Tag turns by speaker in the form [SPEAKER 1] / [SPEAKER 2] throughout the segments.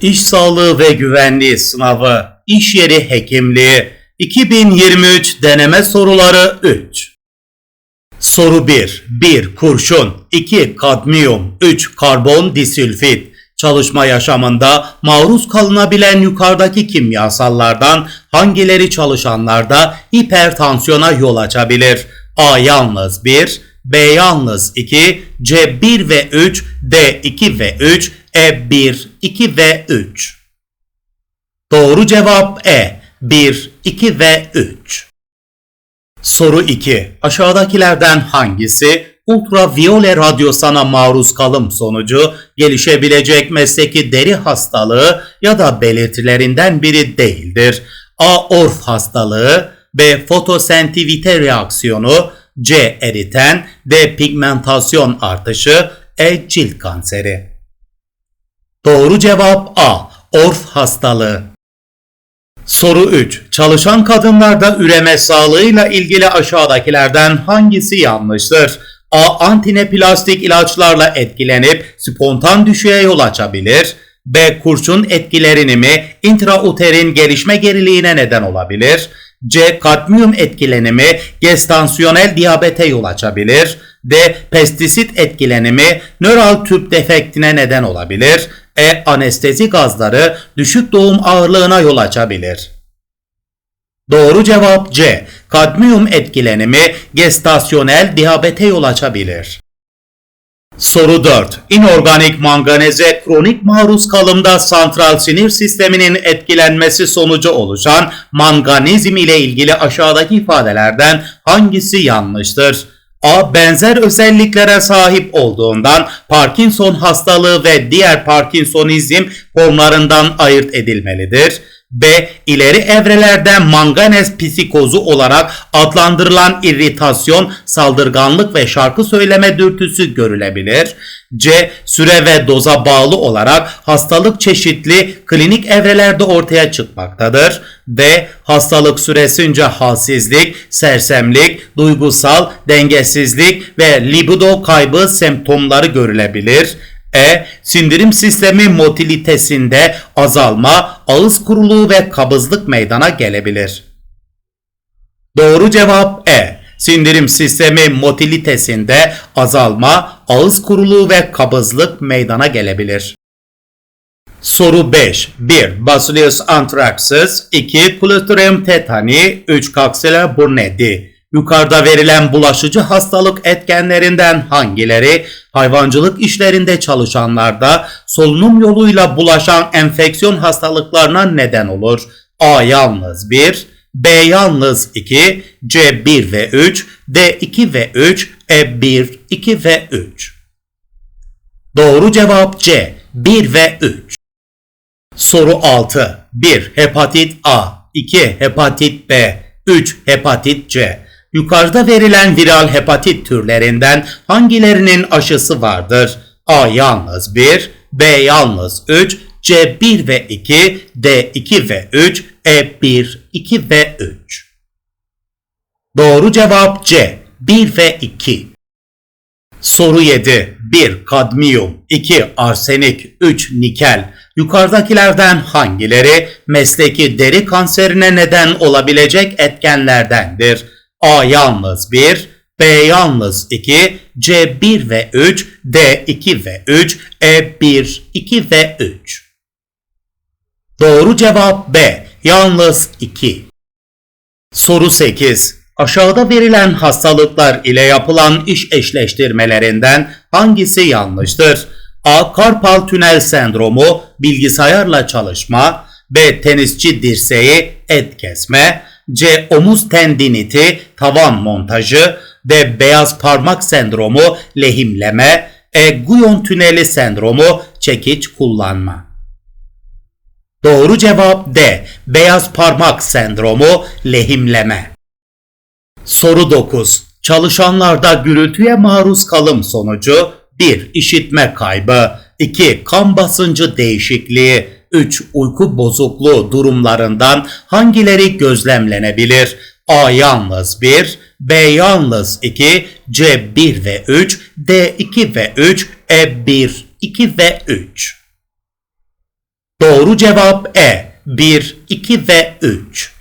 [SPEAKER 1] İş Sağlığı ve Güvenliği Sınavı, İş Yeri Hekimliği 2023 Deneme Soruları 3 Soru 1. 1. Kurşun 2. Kadmiyum 3. Karbon disülfit Çalışma yaşamında maruz kalınabilen yukarıdaki kimyasallardan hangileri çalışanlarda hipertansiyona yol açabilir? A yalnız 1, B yalnız 2, C 1 ve 3, D 2 ve 3, E 1, 2 ve 3. Doğru cevap E 1, 2 ve 3. Soru 2. Aşağıdakilerden hangisi ultraviyole radyosana maruz kalım sonucu gelişebilecek mesleki deri hastalığı ya da belirtilerinden biri değildir? A. Orf hastalığı B. Fotosentivite reaksiyonu C. Eriten D. Pigmentasyon artışı E. Cilt kanseri Doğru cevap A. Orf hastalığı Soru 3. Çalışan kadınlarda üreme sağlığıyla ilgili aşağıdakilerden hangisi yanlıştır? A. Antineplastik ilaçlarla etkilenip spontan düşüğe yol açabilir. B. Kurşun etkilerini mi intrauterin gelişme geriliğine neden olabilir. C. Kadmiyum etkilenimi gestansiyonel diyabete yol açabilir. D. Pestisit etkilenimi nöral tüp defektine neden olabilir. E. Anestezi gazları düşük doğum ağırlığına yol açabilir. Doğru cevap C. Kadmiyum etkilenimi gestasyonel diyabete yol açabilir. Soru 4. İnorganik manganeze kronik maruz kalımda santral sinir sisteminin etkilenmesi sonucu oluşan manganezm ile ilgili aşağıdaki ifadelerden hangisi yanlıştır? A. Benzer özelliklere sahip olduğundan Parkinson hastalığı ve diğer Parkinsonizm formlarından ayırt edilmelidir. B. İleri evrelerde manganez psikozu olarak adlandırılan irritasyon, saldırganlık ve şarkı söyleme dürtüsü görülebilir. C. Süre ve doza bağlı olarak hastalık çeşitli klinik evrelerde ortaya çıkmaktadır. D. Hastalık süresince halsizlik, sersemlik, duygusal dengesizlik ve libido kaybı semptomları görülebilir. E. Sindirim sistemi motilitesinde azalma, ağız kuruluğu ve kabızlık meydana gelebilir. Doğru cevap E. Sindirim sistemi motilitesinde azalma, ağız kuruluğu ve kabızlık meydana gelebilir. Soru 5. 1. Bacillus anthracis 2. Clostridium tetani 3. Coxiella burnetii Yukarıda verilen bulaşıcı hastalık etkenlerinden hangileri hayvancılık işlerinde çalışanlarda solunum yoluyla bulaşan enfeksiyon hastalıklarına neden olur? A yalnız 1, B yalnız 2, C 1 ve 3, D 2 ve 3, E 1, 2 ve 3. Doğru cevap C 1 ve 3. Soru 6. 1. Hepatit A 2. Hepatit B 3. Hepatit C Yukarıda verilen viral hepatit türlerinden hangilerinin aşısı vardır? A yalnız 1, B yalnız 3, C 1 ve 2, D 2 ve 3, E 1, 2 ve 3. Doğru cevap C 1 ve 2. Soru 7. 1. Kadmiyum 2. Arsenik 3. Nikel Yukarıdakilerden hangileri mesleki deri kanserine neden olabilecek etkenlerdendir? A yalnız 1, B yalnız 2, C 1 ve 3, D 2 ve 3, E 1, 2 ve 3. Doğru cevap B. Yalnız 2. Soru 8. Aşağıda verilen hastalıklar ile yapılan iş eşleştirmelerinden hangisi yanlıştır? A. Karpal tünel sendromu, bilgisayarla çalışma, B. Tenisçi dirseği, et kesme, C. Omuz tendiniti, tavan montajı. D. Beyaz parmak sendromu, lehimleme. E. Guyon tüneli sendromu, çekiç kullanma. Doğru cevap D. Beyaz parmak sendromu, lehimleme. Soru 9. Çalışanlarda gürültüye maruz kalım sonucu 1. işitme kaybı 2. Kan basıncı değişikliği 3 uyku bozukluğu durumlarından hangileri gözlemlenebilir? A yalnız 1, B yalnız 2, C 1 ve 3, D 2 ve 3, E 1, 2 ve 3. Doğru cevap E. 1, 2 ve 3.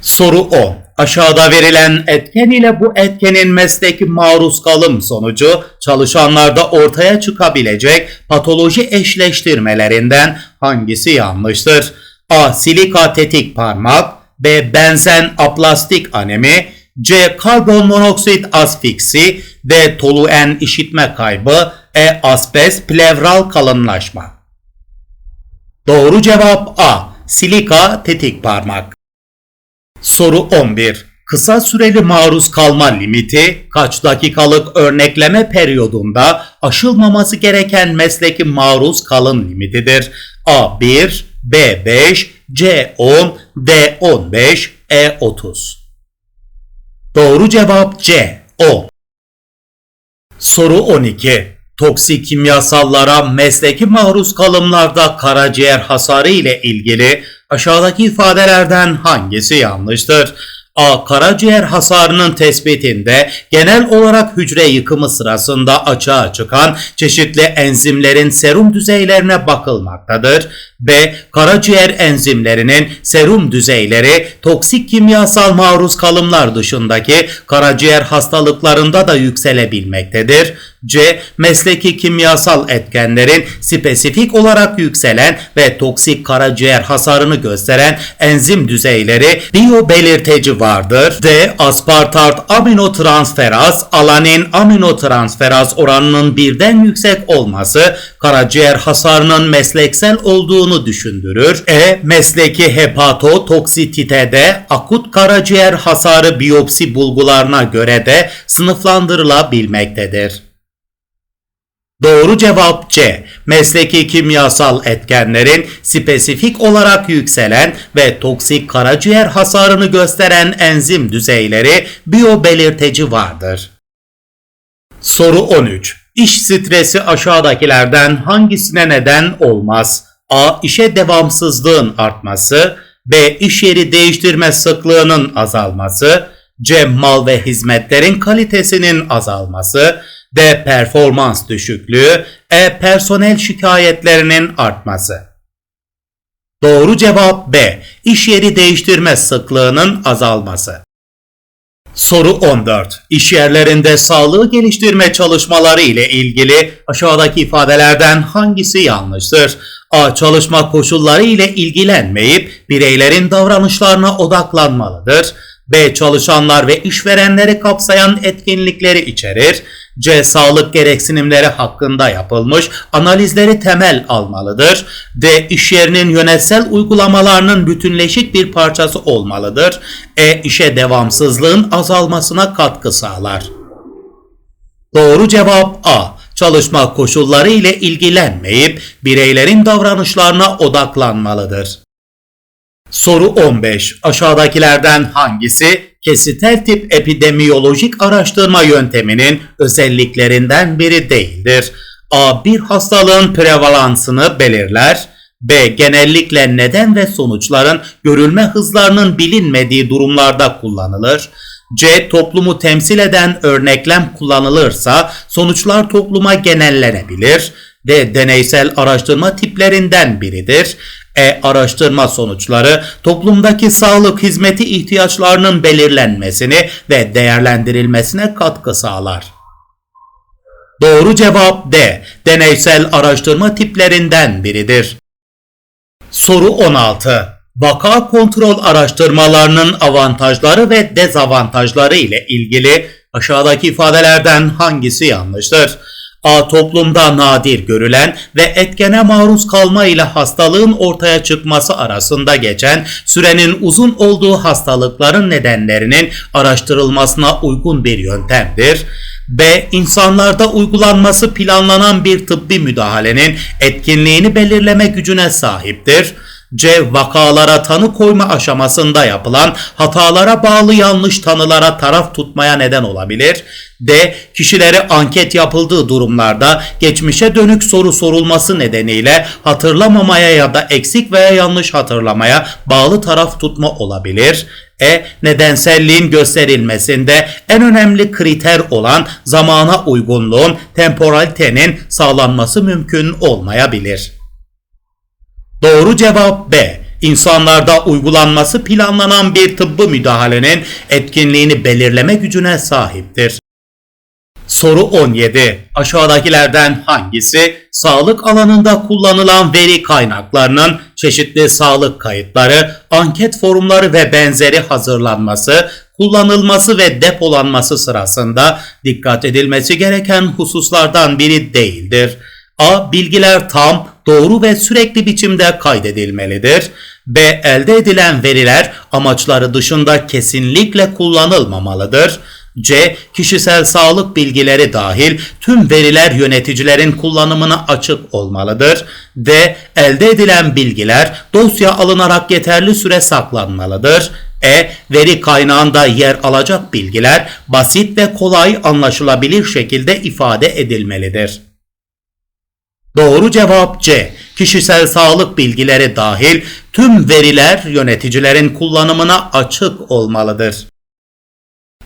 [SPEAKER 1] Soru 10. Aşağıda verilen etken ile bu etkenin mesleki maruz kalım sonucu çalışanlarda ortaya çıkabilecek patoloji eşleştirmelerinden hangisi yanlıştır? A. Silika tetik parmak B. Benzen aplastik anemi C. Karbon monoksit asfiksi D. Toluen işitme kaybı E. Asbest plevral kalınlaşma Doğru cevap A. Silika tetik parmak. Soru 11. Kısa süreli maruz kalma limiti kaç dakikalık örnekleme periyodunda aşılmaması gereken mesleki maruz kalın limitidir? A1, B5, C10, D15, E30. Doğru cevap C. 10. Soru 12. Toksik kimyasallara mesleki maruz kalımlarda karaciğer hasarı ile ilgili aşağıdaki ifadelerden hangisi yanlıştır? A. Karaciğer hasarının tespitinde genel olarak hücre yıkımı sırasında açığa çıkan çeşitli enzimlerin serum düzeylerine bakılmaktadır. B. Karaciğer enzimlerinin serum düzeyleri toksik kimyasal maruz kalımlar dışındaki karaciğer hastalıklarında da yükselebilmektedir. C. Mesleki kimyasal etkenlerin spesifik olarak yükselen ve toksik karaciğer hasarını gösteren enzim düzeyleri biyobelirteci vardır. D. Aspartart aminotransferaz, alanin aminotransferaz oranının birden yüksek olması karaciğer hasarının mesleksel olduğunu düşündürür. E. Mesleki hepatotoksititede akut karaciğer hasarı biyopsi bulgularına göre de sınıflandırılabilmektedir. Doğru cevap C. Mesleki kimyasal etkenlerin spesifik olarak yükselen ve toksik karaciğer hasarını gösteren enzim düzeyleri biyobelirteci vardır. Soru 13. İş stresi aşağıdakilerden hangisine neden olmaz? A. İşe devamsızlığın artması B. İş yeri değiştirme sıklığının azalması C. Mal ve hizmetlerin kalitesinin azalması D. Performans düşüklüğü E. Personel şikayetlerinin artması Doğru cevap B. İş yeri değiştirme sıklığının azalması. Soru 14. İş yerlerinde sağlığı geliştirme çalışmaları ile ilgili aşağıdaki ifadelerden hangisi yanlıştır? A. Çalışma koşulları ile ilgilenmeyip bireylerin davranışlarına odaklanmalıdır. B. Çalışanlar ve işverenleri kapsayan etkinlikleri içerir. C. Sağlık gereksinimleri hakkında yapılmış analizleri temel almalıdır. D. İş yerinin yönetsel uygulamalarının bütünleşik bir parçası olmalıdır. E. işe devamsızlığın azalmasına katkı sağlar. Doğru cevap A. Çalışma koşulları ile ilgilenmeyip bireylerin davranışlarına odaklanmalıdır. Soru 15. Aşağıdakilerden hangisi kesitel tip epidemiyolojik araştırma yönteminin özelliklerinden biri değildir? A. Bir hastalığın prevalansını belirler. B. Genellikle neden ve sonuçların görülme hızlarının bilinmediği durumlarda kullanılır. C. Toplumu temsil eden örneklem kullanılırsa sonuçlar topluma genellenebilir. D. Deneysel araştırma tiplerinden biridir. E. Araştırma sonuçları toplumdaki sağlık hizmeti ihtiyaçlarının belirlenmesini ve değerlendirilmesine katkı sağlar. Doğru cevap D. Deneysel araştırma tiplerinden biridir. Soru 16. Vaka kontrol araştırmalarının avantajları ve dezavantajları ile ilgili aşağıdaki ifadelerden hangisi yanlıştır? A. Toplumda nadir görülen ve etkene maruz kalma ile hastalığın ortaya çıkması arasında geçen sürenin uzun olduğu hastalıkların nedenlerinin araştırılmasına uygun bir yöntemdir. B. İnsanlarda uygulanması planlanan bir tıbbi müdahalenin etkinliğini belirleme gücüne sahiptir. C. Vakalara tanı koyma aşamasında yapılan hatalara bağlı yanlış tanılara taraf tutmaya neden olabilir. D. Kişilere anket yapıldığı durumlarda geçmişe dönük soru sorulması nedeniyle hatırlamamaya ya da eksik veya yanlış hatırlamaya bağlı taraf tutma olabilir. E. Nedenselliğin gösterilmesinde en önemli kriter olan zamana uygunluğun, temporalitenin sağlanması mümkün olmayabilir. Doğru cevap B. İnsanlarda uygulanması planlanan bir tıbbi müdahalenin etkinliğini belirleme gücüne sahiptir. Soru 17. Aşağıdakilerden hangisi sağlık alanında kullanılan veri kaynaklarının çeşitli sağlık kayıtları, anket forumları ve benzeri hazırlanması, kullanılması ve depolanması sırasında dikkat edilmesi gereken hususlardan biri değildir? A. Bilgiler tam, doğru ve sürekli biçimde kaydedilmelidir. B. Elde edilen veriler amaçları dışında kesinlikle kullanılmamalıdır. C. Kişisel sağlık bilgileri dahil tüm veriler yöneticilerin kullanımına açık olmalıdır. D. Elde edilen bilgiler dosya alınarak yeterli süre saklanmalıdır. E. Veri kaynağında yer alacak bilgiler basit ve kolay anlaşılabilir şekilde ifade edilmelidir. Doğru cevap C. Kişisel sağlık bilgileri dahil tüm veriler yöneticilerin kullanımına açık olmalıdır.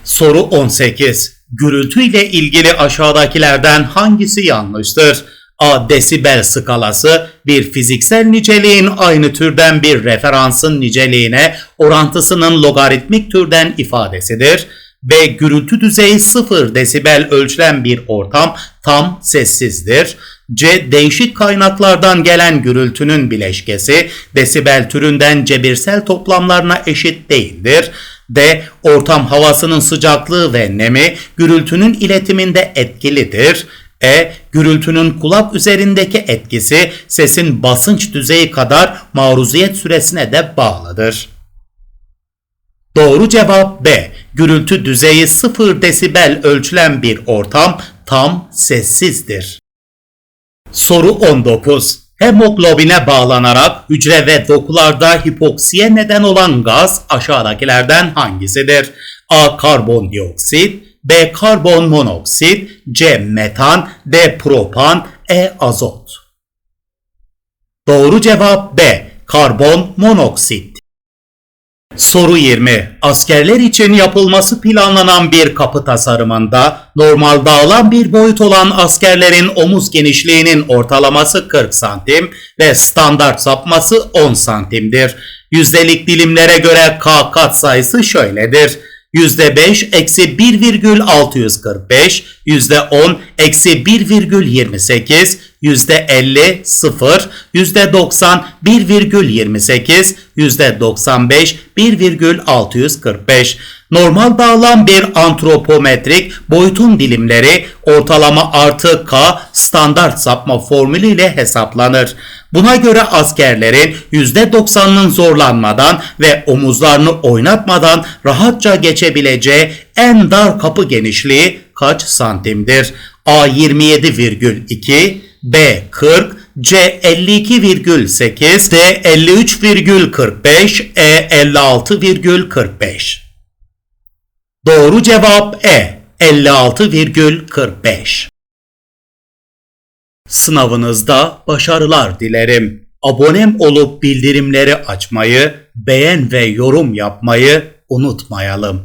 [SPEAKER 1] Soru 18. Gürültü ile ilgili aşağıdakilerden hangisi yanlıştır? A. Desibel skalası bir fiziksel niceliğin aynı türden bir referansın niceliğine orantısının logaritmik türden ifadesidir. B. Gürültü düzeyi 0 desibel ölçülen bir ortam tam sessizdir. C. Değişik kaynaklardan gelen gürültünün bileşkesi desibel türünden cebirsel toplamlarına eşit değildir. D. Ortam havasının sıcaklığı ve nemi gürültünün iletiminde etkilidir. E. Gürültünün kulak üzerindeki etkisi sesin basınç düzeyi kadar maruziyet süresine de bağlıdır. Doğru cevap B. Gürültü düzeyi 0 desibel ölçülen bir ortam tam sessizdir. Soru 19. Hemoglobine bağlanarak hücre ve dokularda hipoksiye neden olan gaz aşağıdakilerden hangisidir? A. Karbondioksit B. Karbon monoksit C. Metan D. Propan E. Azot Doğru cevap B. Karbon monoksit Soru 20. Askerler için yapılması planlanan bir kapı tasarımında normal dağılan bir boyut olan askerlerin omuz genişliğinin ortalaması 40 santim ve standart sapması 10 santimdir. Yüzdelik dilimlere göre K katsayısı şöyledir. %5 eksi 1,645, %10 eksi 1,28, %50 0, %90 1,28, %95 1,645. Normal bağlam bir antropometrik boyutun dilimleri ortalama artı K standart sapma formülü ile hesaplanır. Buna göre askerlerin %90'ının zorlanmadan ve omuzlarını oynatmadan rahatça geçebileceği en dar kapı genişliği kaç santimdir? A 27,2, B 40, C 52,8, D 53,45, E 56,45. Doğru cevap E 56,45. Sınavınızda başarılar dilerim. Abonem olup bildirimleri açmayı, beğen ve yorum yapmayı unutmayalım.